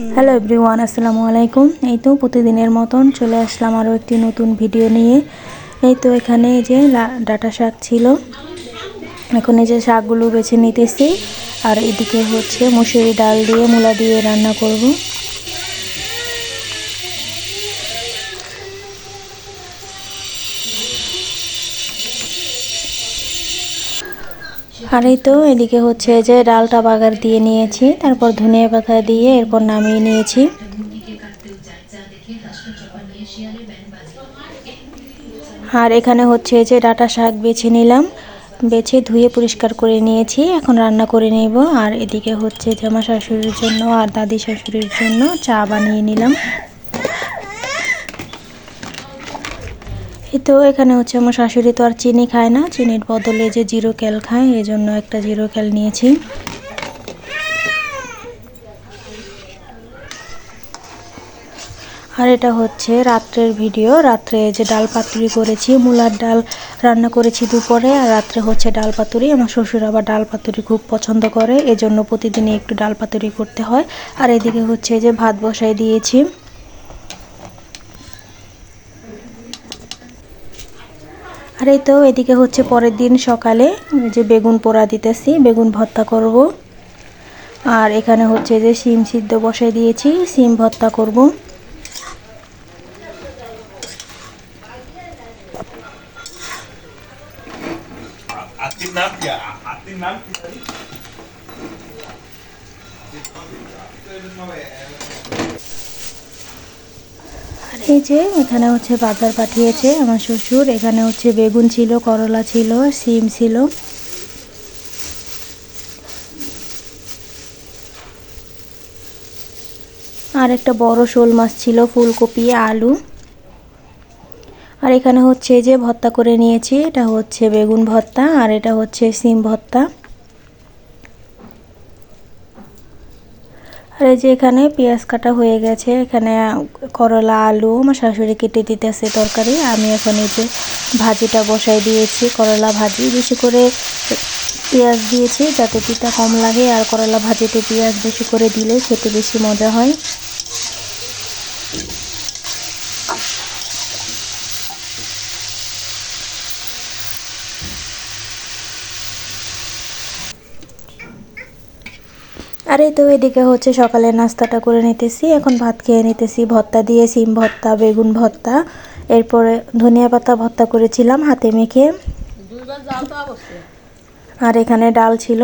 Hello everyone আসসালামু আলাইকুম। এই তো প্রতিদিনের মতন চলে আসলাম আরও একটি নতুন ভিডিও নিয়ে। এই তো এখানে যে ডাটা শাক ছিল। এখন এই যে শাকগুলো বেছে নিতেছি। আর এদিকে হচ্ছে মুসুরি ডাল দিয়ে মূলা দিয়ে রান্না করব। আর এই তো এদিকে হচ্ছে যে ডালটা বাগার দিয়ে নিয়েছি, তারপর ধনিয়া পাতা দিয়ে এরপর নামিয়ে নিয়েছি। আর এখানে হচ্ছে যে ডাটা শাক বেছে নিলাম, বেছে ধুয়ে পরিষ্কার করে নিয়েছি, এখন রান্না করে নেব। আর এদিকে হচ্ছে আমার শাশুড়ির জন্য আর দাদি শাশুড়ির জন্য চা বানিয়ে নিলাম। এই তো এখানে হচ্ছে আমার শাশুড়ি তো আর চিনি খায় না। চিনির বদলে যে জিরো ক্যাল খায় এই জন্য একটা জিরো ক্যাল নিয়েছি। আর এটা হচ্ছে রাত্রের ভিডিও। রাত্রে যে ডাল পাতুরি করেছি, মূলার ডাল রান্না করেছি দুপুরে, আর রাত্রে হচ্ছে ডাল পাতুরি। আমার শ্বশুর আবার ডাল পাতুরি খুব পছন্দ করে, এজন্য প্রতিদিনই একটু ডাল পাতুরি করতে হয়। আর এদিকে হচ্ছে যে ভাত বসাই দিয়েছি। আর এই তো এদিকে হচ্ছে পরের দিন সকালে যে বেগুন পোড়া দিতেছি, বেগুন ভর্তা করব। আর এখানে হচ্ছে যে সিম সিদ্ধ বসাই দিয়েছি সিম ভর্তা করব। এই যে, এখানে হচ্ছে বাজার পাঠিয়েছে আমার শ্বশুর। এখানে হচ্ছে বেগুন ছিল, করলা ছিল, সিম ছিল। আর একটা বড় শোল মাছ ছিল, ফুলকপি, আলু। আর এখানে হচ্ছে যে ভর্তা করে নিয়েছি, এটা হচ্ছে বেগুন ভর্তা আর এটা হচ্ছে সিম ভর্তা। আর এই যে এখানে পেঁয়াজ কাটা হয়ে গেছে, এখানে করলা, আলু, আমার শাশুড়ি কেটে দিতেছে তরকারি। আমি এখন এই যে ভাজিটা বসাই দিয়েছি, করলা ভাজি। বেশি করে পেঁয়াজ দিয়েছি যাতে পিঠা কম লাগে, আর করলা ভাজিতে পেঁয়াজ বেশি করে দিলে খেতে বেশি মজা হয়। আর এই তো এদিকে হচ্ছে সকালের নাস্তাটা করে নিতেছি, এখন ভাত খেয়ে নিতেছি। ভর্তা দিয়ে সিম ভর্তা, বেগুন ভর্তা, এরপরে ধনিয়া পাতা ভর্তা করেছিলাম হাতে মেখে। আর এখানে ডাল ছিল।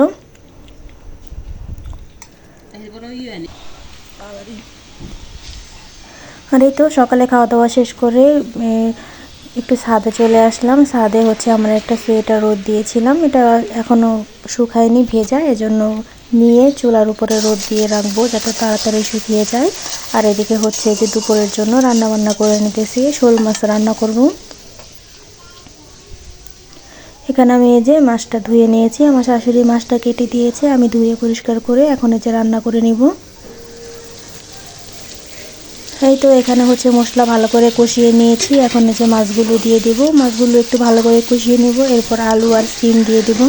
আর এই তো সকালে খাওয়া দাওয়া শেষ করে একটু ছাদে চলে আসলাম। ছাদে হচ্ছে আমরা একটা সোয়েটার রোদ দিয়েছিলাম। এটা এখনও শুকায়নি, ভেজা, এজন্য নিয়ে চুলার উপরে রোদ দিয়ে রাখব যাতে তাড়াতাড়ি শুকিয়ে যায়। আর এদিকে হচ্ছে যে দুপুরের জন্য রান্না বান্না করে নিতেছি, শোল মাছ রান্না করব। এখানে আমি এই যে মাছটা ধুয়ে নিয়েছি, আমার শাশুড়ি মাছটা কেটে দিয়েছে, আমি ধুয়ে পরিষ্কার করে এখন এই যে রান্না করে নিব। এই তো এখানে হচ্ছে মশলা ভালো করে কষিয়ে নিয়েছি, এখন এই যে মাছগুলো দিয়ে দেব। মাছগুলো একটু ভালো করে কষিয়ে নেব, এরপর আলু আর সিম দিয়ে দেব।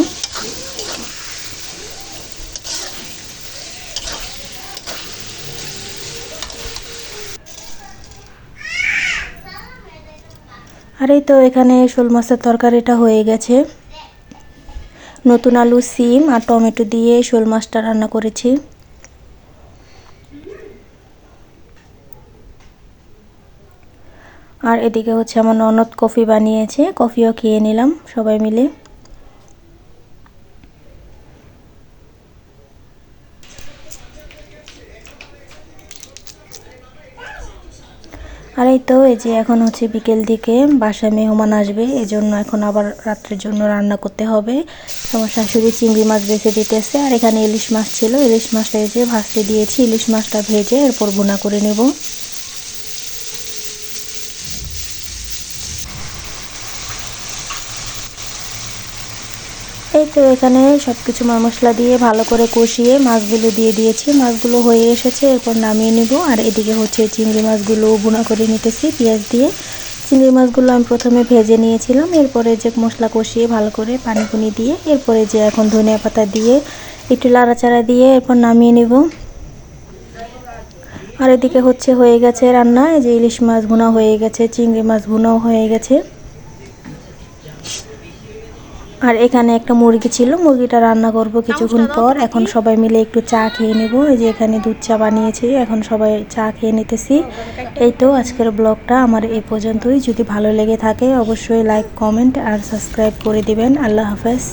আর এই তো এখানে শোল মাছের তরকারিটা হয়ে গেছে। নতুন আলু, সিম আর টমেটো দিয়ে শোল মাছটা রান্না করেছি। আর এদিকে হচ্ছে আমার ননদ কফি বানিয়েছে, কফিও খেয়ে নিলাম সবাই মিলে। আর এই তো, এই যে এখন হচ্ছে বিকেল দিকে বাসায় মেহমান আসবে এই জন্য এখন আবার রাত্রের জন্য রান্না করতে হবে। আমার শাশুড়ি চিংড়ি মাছ বেছে দিতেছে, আর এখানে ইলিশ মাছ ছিল। ইলিশ মাছটা এই যে ভাজতে দিয়েছি, ইলিশ মাছটা ভেজে এরপর ভুনা করে নেব। এই তো এখানে সব কিছু মশলা দিয়ে ভালো করে কষিয়ে মাছগুলো দিয়ে দিয়েছি। মাছগুলো হয়ে এসেছে, এরপর নামিয়ে নিব। আর এদিকে হচ্ছে চিংড়ি মাছগুলো গুঁড়া করে নিতেছি পেঁয়াজ দিয়ে। চিংড়ি মাছগুলো আমি প্রথমে ভেজে নিয়েছিলাম, এরপরে যে মশলা কষিয়ে ভালো করে পানি পুনি দিয়ে, এরপরে যে এখন ধনিয়া পাতা দিয়ে একটু লাড়াচাড়া দিয়ে এরপর নামিয়ে নিব। আর এদিকে হচ্ছে হয়ে গেছে রান্না যে ইলিশ মাছ ভুনা হয়ে গেছে, চিংড়ি মাছ ভুনাও হয়ে গেছে। আর এখানে একটা মুরগি ছিল মুরগিটা রান্না করব কিছুক্ষণ পর। এখন সবাই মিলে একটু চা খেয়ে নেব। এই যে এখানে দুধ চা বানিয়েছি এখন সবাই চা খেয়ে নিতেছি। এই তো আজকের ব্লগটা আমার এ পর্যন্তই। যদি ভালো লেগে থাকে অবশ্যই লাইক কমেন্ট আর সাবস্ক্রাইব করে দিবেন। আল্লাহ হাফেজ।